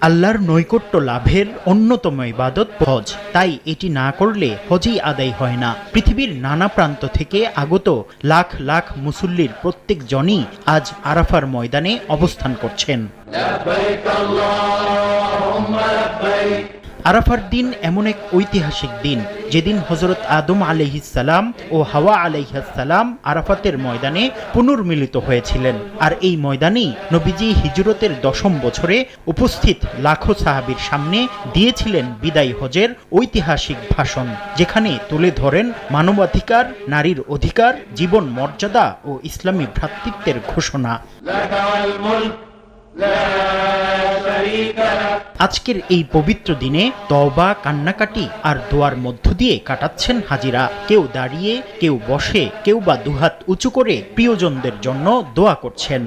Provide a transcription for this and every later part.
আল্লাহর নৈকট্য লাভের অন্যতম ইবাদত হজ। তাই এটি না করলে হজই আদায় হয় না। পৃথিবীর নানা প্রান্ত থেকে আগত লাখ লাখ মুসল্লির প্রত্যেক জনই আজ আরাফার ময়দানে অবস্থান করছেন। আরাফার দিন এমন এক ঐতিহাসিক দিন, যেদিন হজরত আদম আলহিসাল্লাম ও হাওয়া আলহিসাল্লাম আরাফাতের ময়দানে পুনর্মিলিত হয়েছিলেন। আর এই ময়দানেই নবীজি হিজরতের দশম বছরে উপস্থিত লাখো সাহাবীর সামনে দিয়েছিলেন বিদায় হজের ঐতিহাসিক ভাষণ, যেখানে তুলে ধরেন মানবাধিকার, নারীর অধিকার, জীবন মর্যাদা ও ইসলামী ভ্রাতৃত্বের ঘোষণা। আজকের এই পবিত্র দিনে তওবা, কান্নাকাটি আর দোয়ার মধ্য দিয়ে কাটাচ্ছেন হাজিরা। কেউ দাঁড়িয়ে, কেউ বসে, কেউ বা দুহাত উঁচু করে প্রিয়জনদের জন্য দোয়া করছেন।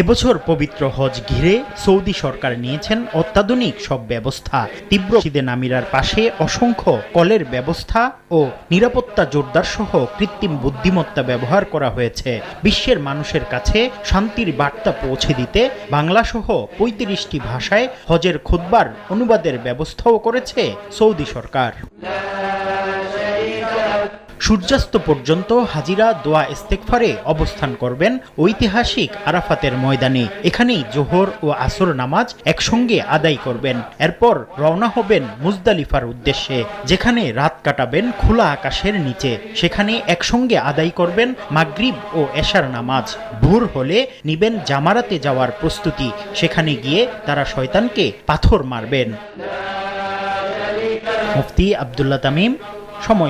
এবছর পবিত্র হজ ঘিরে সৌদি সরকার নিয়েছেন অত্যাধুনিক সব ব্যবস্থা। তীব্র শীতে নামিরার পাশে অসংখ্য কলের ব্যবস্থা ও নিরাপত্তা জোরদার সহ কৃত্রিম বুদ্ধিমত্তা ব্যবহার করা হয়েছে। বিশ্বের মানুষের কাছে শান্তির বার্তা পৌঁছে দিতে বাংলা সহ পঁয়ত্রিশটি ভাষায় হজের খুদ্বার অনুবাদের ব্যবস্থাও করেছে সৌদি সরকার। সূর্যাস্ত পর্যন্ত হাজিরা দোয়া ইস্তেকফারে অবস্থান করবেন ঐতিহাসিক আরাফাতের ময়দানে। এখানেই জোহর ও আসর নামাজ একসঙ্গে আদায় করবেন। এরপর রওনা হবেন মুজদালিফার উদ্দেশ্যে, যেখানে রাত কাটাবেন খোলা আকাশের নিচে। সেখানে একসঙ্গে আদায় করবেন মাগরিব ও এশার নামাজ। ভোর হলে নিবেন জামারাতে যাওয়ার প্রস্তুতি। সেখানে গিয়ে তারা শয়তানকে পাথর মারবেন। মুফতি আবদুল্লাহ তামিম, সময়